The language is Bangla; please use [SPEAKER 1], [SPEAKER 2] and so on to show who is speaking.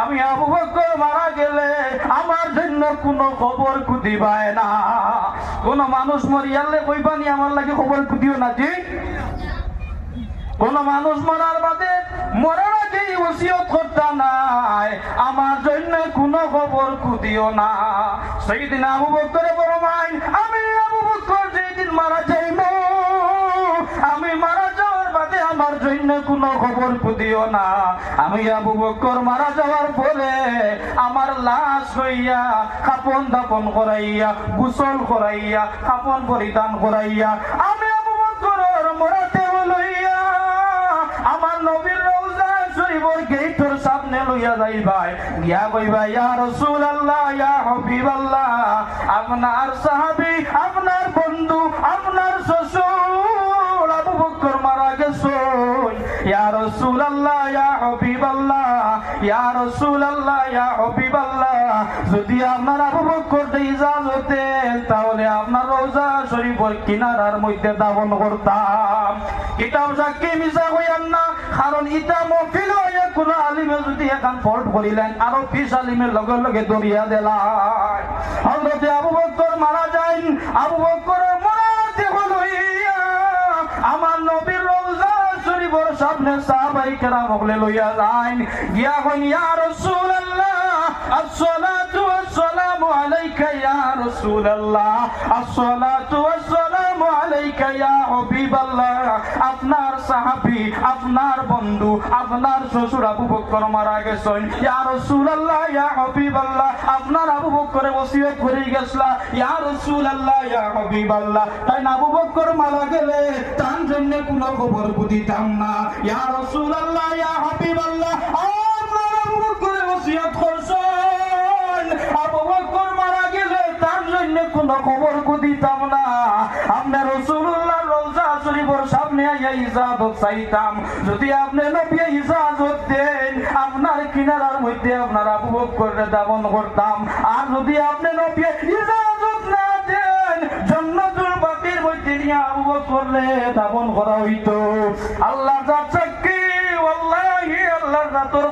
[SPEAKER 1] আমি আবু বকর মারা গেলে আমার জন্য কোনো খবর না। কোন মানুষ মরিয়ালে আমার লাগে খবর কুদিও না জি? কোন মানুষ মরার বাদে মরার আগে ওসিয়ত করতা নাই, আমার জন্য কোনো খবর কুদিও না। সেই দিন আবু বকর ফরমায় আমি আবু বকর যেই দিন মারা যাইব জন্য কোনো খবর কুদিও না। আমি আবু বকর মারা যাওয়ার পরে আমার লাশ হইয়া কাপন দাপন করাইয়া, গোসল করাইয়া কাপন পরিধান করাইয়া, আমি আবু বকরের মরাতে লইয়া আমার নবীর রওজা শরীফের গেটের সামনে লইয়া যাইবাই। গিয়া কইবা, ইয়া রাসূলুল্লাহ, ইয়া হাবিবাল্লাহ, আপনার সাহাবী, আপনার বন্ধু, আপনার যদি আপনার বকর তাহলে আপনার রওজা শরীফের কিনারার মধ্যে দাফন করতাম। কিতাব সাক্ষী মিশা হইয়ান না, কারণ ইটা মফিল হইয়া কোন আলিমে যদি এখন ফল্ট করিলেন, আরও আলিমের লগে লগে দরিয়া হজরতে আবু বকর মারা যাইন আবু বকরের শরীফের সামনে সাহাবাই কেরাম হলে লইয়া যাইন গিয়া হইন ইয়া রাসূলুল্লাহ الصلاة والسلام عليك يا رسول الله الصلاة والسلام عليك يا حبيب الله আপনার সাহাবী আপনার বন্ধু, আপনার শ্বশুর আবু বকর মারা গেছেন। ইয়া রাসূলুল্লাহ, ইয়া হাবিবাল্লাহ, আপনার আবু বকরে ওসিয়ত করে গেছলা। ইয়া রাসূলুল্লাহ, ইয়া হাবিবাল্লাহ। তাই না আবু বকর মারা গেলে তার জন্য কোনো খবর বুঝিতাম না। ইয়া রাসূলুল্লাহ, ইয়া হাবিবাল্লাহ, আপনার আবু বকরে ওসিয়ত করছেন। আবু বকর মারা গেলে তার জন্য কোনো খবর দিতাম না। ইজাজত চাইতাম। যদি আপনি নবী ইজাজত দেন, আপনার কিনারার মধ্যে আপনার আবু করে দাবন করতাম। আর যদি আপনি নবী ইজাজত না দেন, জন্নতুল বাতির মধ্যে নিয়ে আবু করলে দাবন করা হইতো। আল্লাহ যা চাকরি আল্লাহ আল্লাহ তোর